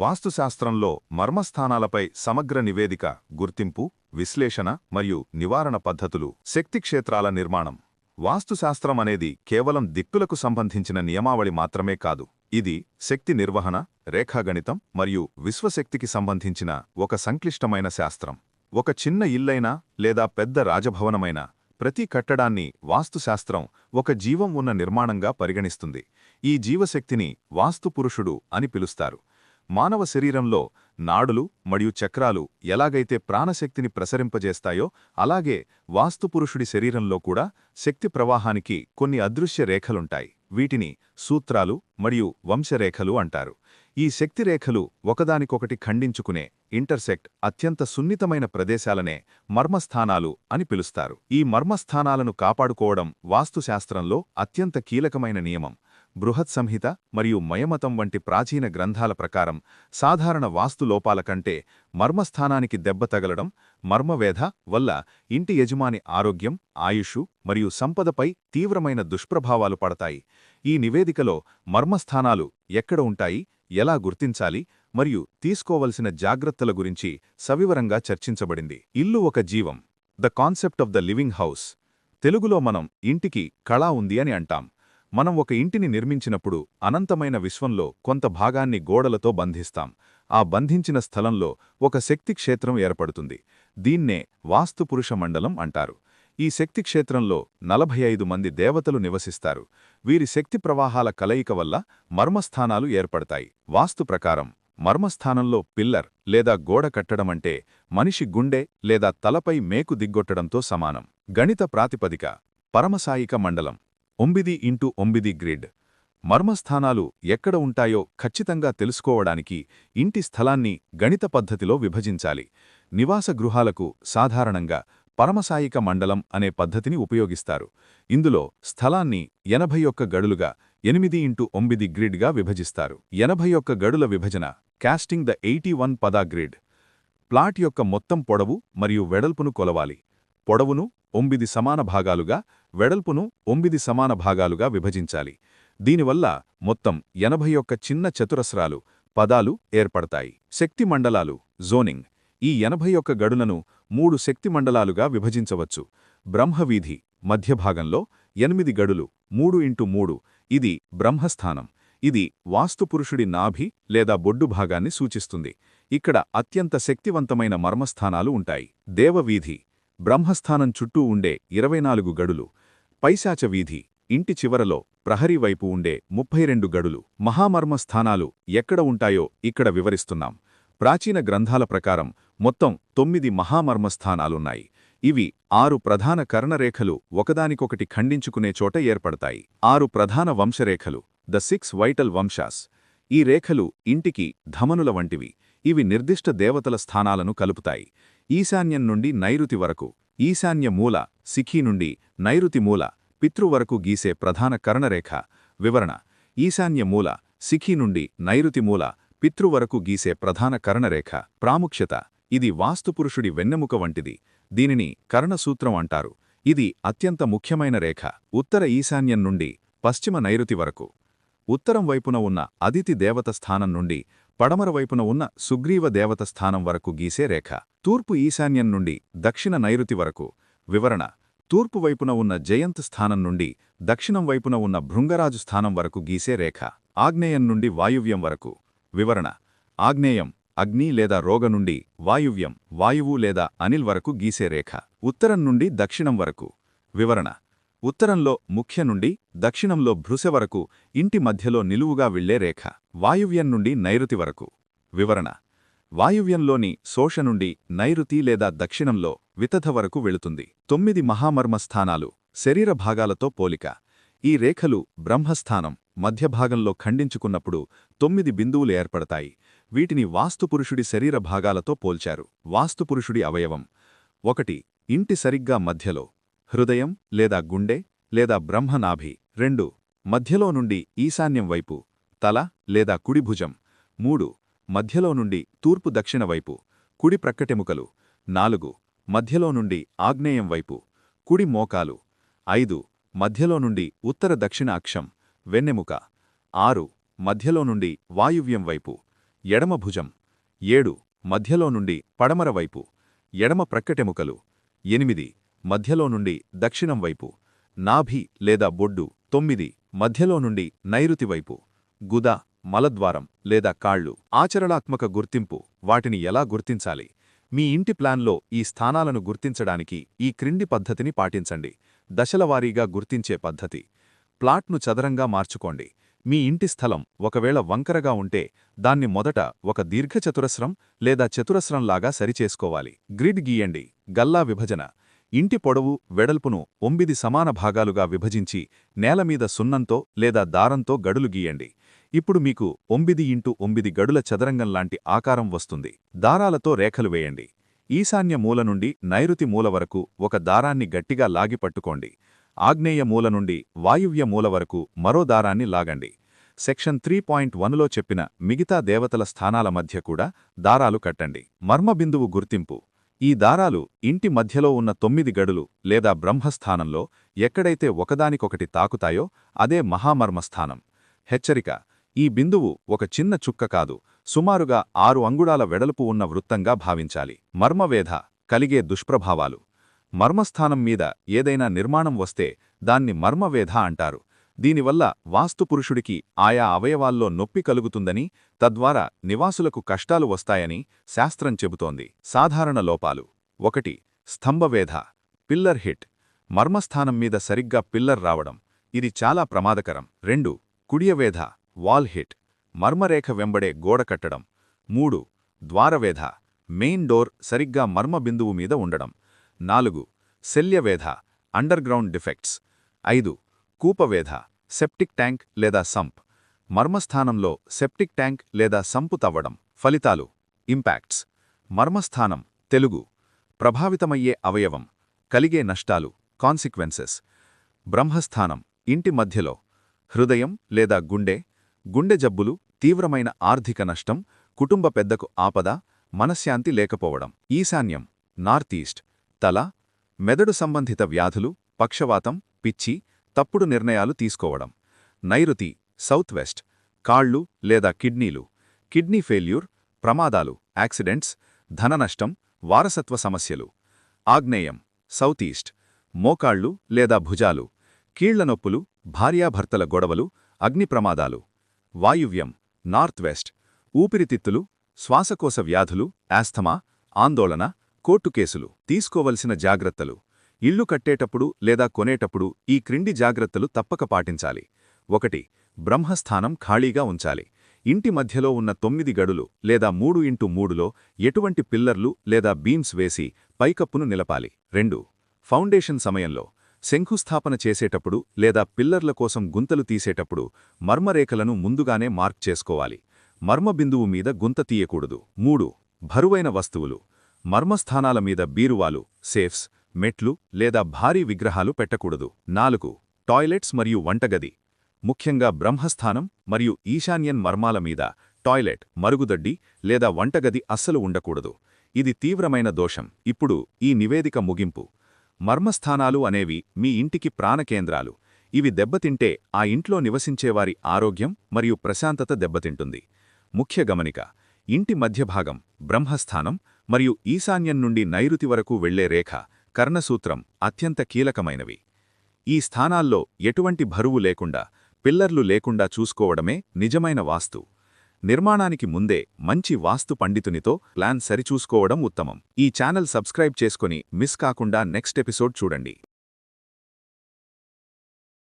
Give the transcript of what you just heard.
వాస్తుశాస్త్రంలో మర్మస్థానాలపై సమగ్ర నివేదిక గుర్తింపు విశ్లేషణ మరియు నివారణ పద్ధతులు శక్తి క్షేత్రాల నిర్మాణం. వాస్తుశాస్త్రం అనేది కేవలం దిక్కులకు సంబంధించిన నియమావళి మాత్రమే కాదు. ఇది శక్తి నిర్వహణ రేఖాగణితం మరియు విశ్వశక్తికి సంబంధించిన ఒక సంక్లిష్టమైన శాస్త్రం. ఒక చిన్న ఇల్లైనా లేదా పెద్ద రాజభవనమైనా ప్రతి కట్టడాన్ని వాస్తుశాస్త్రం ఒక జీవం ఉన్న నిర్మాణంగా పరిగణిస్తుంది. ఈ జీవశక్తిని వాస్తుపురుషుడు అని పిలుస్తారు. మానవ శరీరంలో నాడులు మరియు చక్రాలు ఎలాగైతే ప్రాణశక్తిని ప్రసరింపజేస్తాయో అలాగే వాస్తుపురుషుడి శరీరంలో కూడా శక్తి ప్రవాహానికి కొన్ని అదృశ్య రేఖలుంటాయి. వీటిని సూత్రాలు మరియు వంశరేఖలు అంటారు. ఈ శక్తిరేఖలు ఒకదానికొకటి ఖండించుకునే ఇంటర్సెక్ట్ అత్యంత సున్నితమైన ప్రదేశాలనే మర్మస్థానాలు అని పిలుస్తారు. ఈ మర్మస్థానాలను కాపాడుకోవడం వాస్తుశాస్త్రంలో అత్యంత కీలకమైన నియమం. బృహత్ సంహిత మరియు మయమతం వంటి ప్రాచీన గ్రంథాల ప్రకారం సాధారణ వాస్తులోపాల కంటే మర్మస్థానానికి దెబ్బ తగలడం మర్మవేధ వల్ల ఇంటి యజమాని ఆరోగ్యం ఆయుషు మరియు సంపదపై తీవ్రమైన దుష్ప్రభావాలు పడతాయి. ఈ నివేదికలో మర్మస్థానాలు ఎక్కడ ఉంటాయి ఎలా గుర్తించాలి మరియు తీసుకోవలసిన జాగ్రత్తల గురించి సవివరంగా చర్చించబడింది. ఇల్లు ఒక జీవం. The concept of the living house. తెలుగులో మనం ఇంటికి కళా ఉంది అని అంటాం. మనం ఒక ఇంటిని నిర్మించినప్పుడు అనంతమైన విశ్వంలో కొంత భాగాన్ని గోడలతో బంధిస్తాం. ఆ బంధించిన స్థలంలో ఒక శక్తి క్షేత్రం ఏర్పడుతుంది. దీన్నే వాస్తుపురుష మండలం అంటారు. ఈ శక్తి క్షేత్రంలో నలభై ఐదు మంది దేవతలు నివసిస్తారు. వీరి శక్తి ప్రవాహాల కలయిక వల్ల మర్మస్థానాలు ఏర్పడతాయి. వాస్తు ప్రకారం మర్మస్థానంలో పిల్లర్ లేదా గోడ కట్టడమంటే మనిషి గుండె లేదా తలపై మేకు దిగ్గొట్టడంతో సమానం. గణిత ప్రాతిపదిక పరమసాయిక మండలం. ఒంబిది ఇంటూ ఒంబిది గ్రిడ్. మర్మస్థానాలు ఎక్కడ ఉంటాయో ఖచ్చితంగా తెలుసుకోవడానికి ఇంటి స్థలాన్ని గణిత పద్ధతిలో విభజించాలి. నివాస గృహాలకు సాధారణంగా పరమసాయిక మండలం అనే పద్ధతిని ఉపయోగిస్తారు. ఇందులో స్థలాన్ని ఎనభై ఒక్క గడులుగా ఎనిమిది ఇంటూ ఒంబిది గ్రిడ్గా విభజిస్తారు. ఎనభై ఒక్క గడుల విభజన casting the eighty one pada grid. Plot యొక్క మొత్తం పొడవు మరియు వెడల్పును కొలవాలి. పొడవును ఒంబిది సమాన భాగాలుగా వెడల్పును ఒంబిది సమాన భాగాలుగా విభజించాలి. దీనివల్ల మొత్తం ఎనభై ఒక్క చిన్న చతురస్రాలు పదాలు ఏర్పడతాయి. శక్తి మండలాలు జోనింగ్. ఈ ఎనభై ఒక్క గడులను మూడు శక్తి మండలాలుగా విభజించవచ్చు. బ్రహ్మవీధి మధ్యభాగంలో ఎనిమిది గడులు మూడు ఇంటూ మూడు. ఇది బ్రహ్మస్థానం. ఇది వాస్తుపురుషుడి నాభి లేదా బొడ్డు భాగాన్ని సూచిస్తుంది. ఇక్కడ అత్యంత శక్తివంతమైన మర్మస్థానాలు ఉంటాయి. దేవవీధి. బ్రహ్మస్థానం చుట్టూ ఉండే ఇరవై నాలుగు గడులు. పైశాచ వీధి ఇంటి చివరలో ప్రహరీ వైపు ఉండే ముప్పై రెండు గడులు మహామర్మస్థానాలు ఎక్కడ ఉంటాయో ఇక్కడ వివరిస్తున్నాం. ప్రాచీన గ్రంథాల ప్రకారం మొత్తం తొమ్మిది మహామర్మస్థానాలున్నాయి ఇవి ఆరు ప్రధాన కర్ణరేఖలు ఒకదానికొకటి ఖండించుకునే చోట ఏర్పడతాయి. ఆరు ప్రధాన వంశరేఖలు ద సిక్స్ వైటల్ వంశాస్. ఈ రేఖలు ఇంటికి ధమనుల వంటివి. ఇవి నిర్దిష్ట దేవతల స్థానాలను కలుపుతాయి. ఈశాన్యం నుండి నైరుతి వరకు ఈశాన్య మూల సిఖీ నుండి నైరుతి మూల పితృ వరకు గీసే ప్రధాన కర్ణరేఖ వివరణ ఈశాన్య మూల సిఖీ నుండి నైరుతి మూల పితృ వరకు గీసే ప్రధాన కర్ణరేఖ ప్రాముఖ్యత ఇది వాస్తుపురుషుడి వెన్నెముక వంటిది దీనిని కర్ణసూత్రం అంటారు ఇది అత్యంత ముఖ్యమైన రేఖ ఉత్తర ఈశాన్యం నుండి పశ్చిమ నైరుతి వరకు ఉత్తరం వైపున ఉన్న అదితి దేవత స్థానం నుండి పడమరవైపున ఉన్న సుగ్రీవ దేవత స్థానం వరకు గీసే రేఖ. తూర్పు ఈశాన్యం నుండి దక్షిణ నైరుతి వరకు. వివరణ తూర్పు వైపున ఉన్న జయంత్ స్థానం నుండి దక్షిణం వైపున ఉన్న భృంగరాజు స్థానం వరకు గీసే రేఖ. ఆగ్నేయం నుండి వాయువ్యం వరకు. వివరణ ఆగ్నేయం అగ్ని లేదా రోగ నుండి వాయువ్యం వాయువు లేదా అనిల్ వరకు గీసే రేఖ. ఉత్తరం నుండి దక్షిణం వరకు. వివరణ ఉత్తరంలో ముఖ్య నుండి దక్షిణంలో భృశ వరకు ఇంటి మధ్యలో నిలువుగా వెళ్ళే రేఖ వాయువ్యం నుండి నైరుతి వరకు. వివరణ. వాయువ్యంలోని శోష నుండి నైరుతి లేదా దక్షిణంలో వితథ వరకు వెళుతుంది. తొమ్మిది మహామర్మస్థానాలు శరీర భాగాలతో పోలిక. ఈ రేఖలు బ్రహ్మస్థానం మధ్యభాగంలో ఖండించుకున్నప్పుడు తొమ్మిది బిందువులు ఏర్పడతాయి. వీటిని వాస్తుపురుషుడి శరీర భాగాలతో పోల్చారు. వాస్తుపురుషుడి అవయవం. ఒకటి ఇంటి సరిగ్గా మధ్యలో. హృదయం లేదా గుండె లేదా బ్రహ్మనాభి. రెండు మధ్యలో నుండి ఈశాన్యం వైపు తల లేదా కుడిభుజం మూడు మధ్యలో నుండి తూర్పు దక్షిణ వైపు కుడి ప్రక్కటెముకలు. నాలుగు మధ్యలో నుండి ఆగ్నేయం వైపు కుడి మోకాలు. ఐదు మధ్యలో నుండి ఉత్తర దక్షిణ అక్షం వెన్నెముక. ఆరు మధ్యలో నుండి వాయువ్యం వైపు ఎడమ భుజం. ఏడు మధ్యలో నుండి పడమర వైపు ఎడమ ప్రక్కటెముకలు. ఎనిమిది మధ్యలో నుండి దక్షిణం వైపు నాభి లేదా బొడ్డు తొమ్మిది మధ్యలో నుండి నైరుతి వైపు గుద మలద్వారం లేదా కాళ్ళు ఆచరణాత్మక గుర్తింపు వాటిని ఎలా గుర్తించాలి? మీ ఇంటి ప్లాన్లో ఈ స్థానాలను గుర్తించడానికి ఈ క్రింది పద్ధతిని పాటించండి. దశలవారీగా గుర్తించే పద్ధతి. ప్లాట్ను చదరంగా మార్చుకోండి. మీ ఇంటి స్థలం ఒకవేళ వంకరగా ఉంటే దాన్ని మొదట ఒక దీర్ఘచతురస్రం లేదా చతురస్రంలాగా సరిచేసుకోవాలి. గ్రిడ్ గీయండి. గల్లా విభజన. ఇంటి పొడవు వెడల్పును ఒంబిది సమాన భాగాలుగా విభజించి నేలమీద సున్నంతో లేదా దారంతో గడులు గీయండి. ఇప్పుడు మీకు ఒంబిది ఇంటూ ఒంబిది గడుల చదరంగంలాంటి ఆకారం వస్తుంది. దారాలతో రేఖలు వేయండి. ఈశాన్య మూల నుండి నైరుతి మూల వరకు ఒక దారాన్ని గట్టిగా లాగి పట్టుకోండి. ఆగ్నేయ మూల నుండి వాయువ్య మూల వరకు మరో దారాన్ని లాగండి. సెక్షన్ త్రీ పాయింట్ వన్లో చెప్పిన మిగతా దేవతల స్థానాల మధ్య కూడా దారాలు కట్టండి. మర్మబిందువు గుర్తింపు. ఈ దారాలు ఇంటి మధ్యలో ఉన్న తొమ్మిది గడులు లేదా బ్రహ్మస్థానంలో ఎక్కడైతే ఒకదానికొకటి తాకుతాయో అదే మహామర్మస్థానం. హెచ్చరిక ఈ బిందువు ఒక చిన్న చుక్క కాదు సుమారుగా ఆరు అంగుళాల వెడల్పు ఉన్న వృత్తంగా భావించాలి. మర్మవేధ కలిగే దుష్ప్రభావాలు. మర్మస్థానం మీద ఏదైనా నిర్మాణం వస్తే దాన్ని మర్మవేధ అంటారు. దీనివల్ల వాస్తుపురుషుడికి ఆయా అవయవాల్లో నొప్పి కలుగుతుందని తద్వారా నివాసులకు కష్టాలు వస్తాయని శాస్త్రం చెబుతోంది. సాధారణ లోపాలు. ఒకటి స్తంభవేధ. Pillar hit. మర్మస్థానం మీద సరిగ్గా పిల్లర్ రావడం. ఇది చాలా ప్రమాదకరం. రెండు కుడియవేధ. Wall hit. మర్మరేఖ వెంబడే గోడ కట్టడం. మూడు ద్వారవేధ. మెయిన్ డోర్ సరిగ్గా మర్మ బిందువు మీద ఉండడం. నాలుగు శల్యవేధ. Underground defects. ఐదు కూపవేధ సెప్టిక్ ట్యాంక్ లేదా సంప్. మర్మస్థానంలో సెప్టిక్ ట్యాంక్ లేదా సంపు తవ్వడం. ఫలితాలు. ఇంపాక్ట్స్. మర్మస్థానం. తెలుగు. ప్రభావితమయ్యే అవయవం. కలిగే నష్టాలు. కాన్సిక్వెన్సెస్. బ్రహ్మస్థానం. ఇంటి మధ్యలో. హృదయం లేదా గుండె. గుండె జబ్బులు. తీవ్రమైన ఆర్థిక నష్టం. కుటుంబ పెద్దకు ఆపద. మనశ్శాంతి లేకపోవడం. ఈశాన్యం. North east. తల. మెదడు సంబంధిత వ్యాధులు. పక్షవాతం. పిచ్చి. తప్పుడు నిర్ణయాలు తీసుకోవడం. నైరుతి సౌత్ వెస్ట్ కాళ్ళు లేదా కిడ్నీలు. కిడ్నీ ఫెయిల్యూర్ ప్రమాదాలు యాక్సిడెంట్స్ ధననష్టం వారసత్వ సమస్యలు. ఆగ్నేయం సౌత్ ఈస్ట్ మోకాళ్ళు లేదా భుజాలు. కీళ్ళ నొప్పులు భార్యాభర్తల గొడవలు అగ్ని ప్రమాదాలు. వాయువ్యం నార్త్ వెస్ట్ ఊపిరితిత్తులు శ్వాసకోశ వ్యాధులు యాస్థమా ఆందోళన కోర్టు కేసులు. తీసుకోవలసిన జాగ్రత్తలు. ఇల్లు కట్టేటప్పుడు లేదా కొనేటప్పుడు ఈ క్రింది జాగ్రత్తలు తప్పక పాటించాలి. ఒకటి బ్రహ్మస్థానం ఖాళీగా ఉంచాలి. ఇంటి మధ్యలో ఉన్న తొమ్మిది గడులు లేదా మూడు ఇంటూ మూడులో ఎటువంటి పిల్లర్లు లేదా బీమ్స్ వేసి పైకప్పును నిలపాలి. రెండు ఫౌండేషన్ సమయంలో శంకుస్థాపన చేసేటప్పుడు లేదా పిల్లర్ల కోసం గుంతలు తీసేటప్పుడు మర్మరేఖలను ముందుగానే మార్క్ చేసుకోవాలి. మర్మబిందువు మీద గుంత తీయకూడదు. మూడు భరువైన వస్తువులు మర్మస్థానాల మీద బీరువాలు సేఫ్స్ మెట్లు లేదా భారీ విగ్రహాలు పెట్టకూడదు. నాలుగు టాయిలెట్స్ మరియు వంటగది. ముఖ్యంగా బ్రహ్మస్థానం మరియు ఈశాన్యన్ మర్మాల మీద టాయిలెట్ మరుగుదడ్డి లేదా వంటగది అస్సలు ఉండకూడదు. ఇది తీవ్రమైన దోషం. ఇప్పుడు ఈ నివేదిక ముగింపు. మర్మస్థానాలు అనేవి మీ ఇంటికి ప్రాణకేంద్రాలు. ఇవి దెబ్బతింటే ఆ ఇంట్లో నివసించేవారి ఆరోగ్యం మరియు ప్రశాంతత దెబ్బతింటుంది. ముఖ్య గమనిక. ఇంటి మధ్యభాగం బ్రహ్మస్థానం మరియు ఈశాన్యం నుండి నైరుతి వరకు వెళ్ళే రేఖ. కర్ణసూత్రం అత్యంత కీలకమైనవి. ఈ స్థానాల్లో ఎటువంటి భరువు లేకుండా పిల్లర్లు లేకుండా చూసుకోవడమే నిజమైన వాస్తు. నిర్మాణానికి ముందే మంచి వాస్తు పండితునితో ప్లాన్ సరిచూసుకోవడం ఉత్తమం. ఈ ఛానల్ సబ్స్క్రైబ్ చేసుకుని మిస్ కాకుండా నెక్స్ట్ ఎపిసోడ్ చూడండి.